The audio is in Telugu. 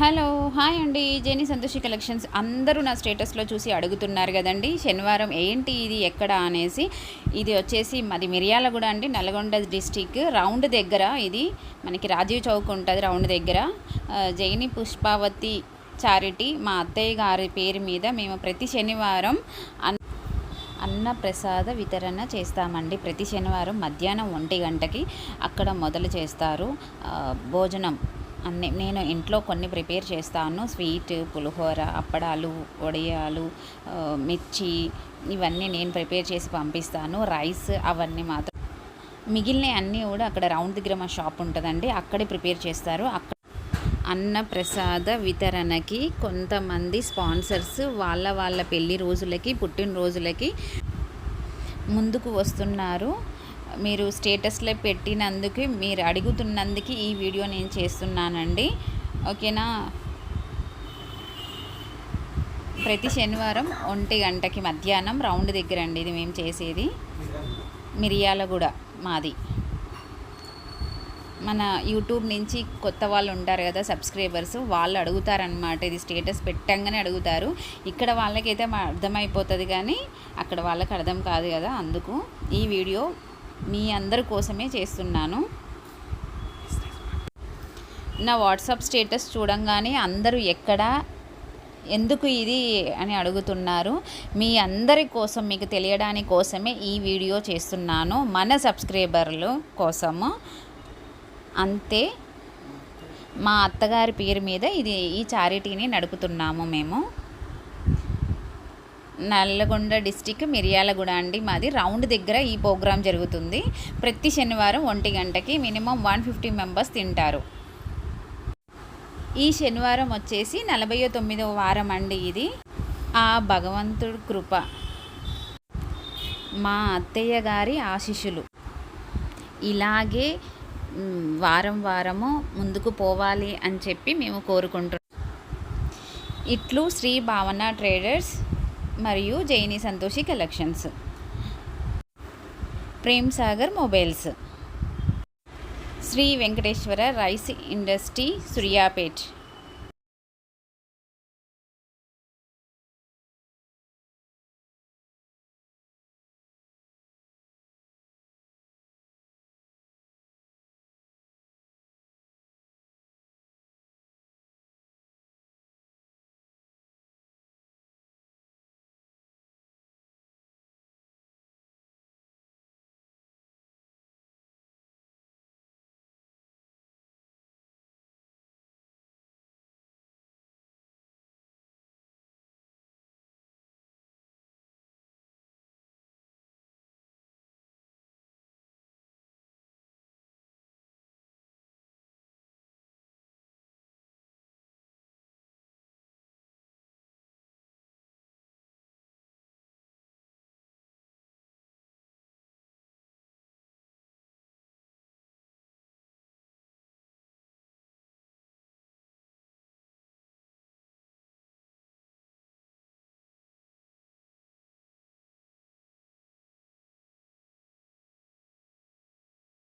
హలో హాయ్ అండి. జేని సంతోషి కలెక్షన్స్ అందరూ నా స్టేటస్లో చూసి అడుగుతున్నారు కదండి. శనివారం ఏంటి ఇది ఎక్కడ అనేసి. ఇది వచ్చేసి మాది మిర్యాలగూడ అండి నల్గొండ డిస్టిక్. రౌండ్ దగ్గర ఇది. మనకి రాజీవ్ చౌక్ ఉంటుంది రౌండ్ దగ్గర. జైని పుష్పావతి చారిటీ మా అత్తయ్య గారి పేరు మీద మేము ప్రతి శనివారం అన్న ప్రసాద వితరణ చేస్తామండి. ప్రతి శనివారం మధ్యాహ్నం ఒంటి గంటకి అక్కడ మొదలు చేస్తారు. భోజనం అన్ని నేను ఇంట్లో కొన్ని ప్రిపేర్ చేస్తాను. స్వీట్ పులిహోర అప్పడాలు వడియాలు మిర్చి ఇవన్నీ నేను ప్రిపేర్ చేసి పంపిస్తాను. రైస్ అవన్నీ మాత్రం మిగిలిన అన్నీ కూడా అక్కడ రౌండ్ దగ్గర మా షాప్ ఉంటుందండి. అక్కడే ప్రిపేర్ చేస్తారు. అక్కడ అన్న ప్రసాద వితరణకి కొంతమంది స్పాన్సర్స్ వాళ్ళ వాళ్ళ పెళ్ళి రోజులకి పుట్టినరోజులకి ముందుకు వస్తున్నారు. మీరు స్టేటస్లో పెట్టినందుకు మీరు అడుగుతున్నందుకు ఈ వీడియో నేను చేస్తున్నానండి. ఓకేనా? ప్రతి శనివారం ఒంటి గంటకి మధ్యాహ్నం రౌండ్ దగ్గర అండి ఇది మేము చేసేది. మిరియాలగూడ మాది. మన యూట్యూబ్ నుంచి కొత్త వాళ్ళు ఉంటారు కదా సబ్స్క్రైబర్స్ వాళ్ళు అడుగుతారనమాట ఇది స్టేటస్ పెట్టంగానే అడుగుతారు. ఇక్కడ వాళ్ళకైతే అర్థమైపోతుంది కానీ అక్కడ వాళ్ళకి అర్థం కాదు కదా అందుకు ఈ వీడియో మీ అందరి కోసమే చేస్తున్నాను. నా వాట్సాప్ స్టేటస్ చూడంగానే అందరూ ఎక్కడ ఎందుకు ఇది అని అడుగుతున్నారు. మీ అందరి కోసం మీకు తెలియడానికి కోసమే ఈ వీడియో చేస్తున్నాను. మన సబ్స్క్రైబర్లు కోసము. అంతే. మా అత్తగారి పేరు మీద ఇది ఈ చారిటీని నడుపుతున్నాము మేము. నల్లగొండ డిస్టిక్ మిర్యాలగూడ అండి మాది. రౌండ్ దగ్గర ఈ ప్రోగ్రాం జరుగుతుంది. ప్రతి శనివారం ఒంటి గంటకి మినిమం వన్ ఫిఫ్టీ మెంబర్స్ తింటారు. ఈ శనివారం వచ్చేసి నలభయో తొమ్మిదో వారం అండి ఇది. ఆ భగవంతుడు కృప. మా అత్తయ్య గారి ఆశీస్సులు. ఇలాగే వారం వారము ముందుకు పోవాలి అని చెప్పి మేము కోరుకుంటున్నాం. ఇట్లు శ్రీ భావన ట్రేడర్స్ మరియు Jaini Santoshi collections. Prem Sagar mobiles. Shri Venkateswara rice industry Suryapet.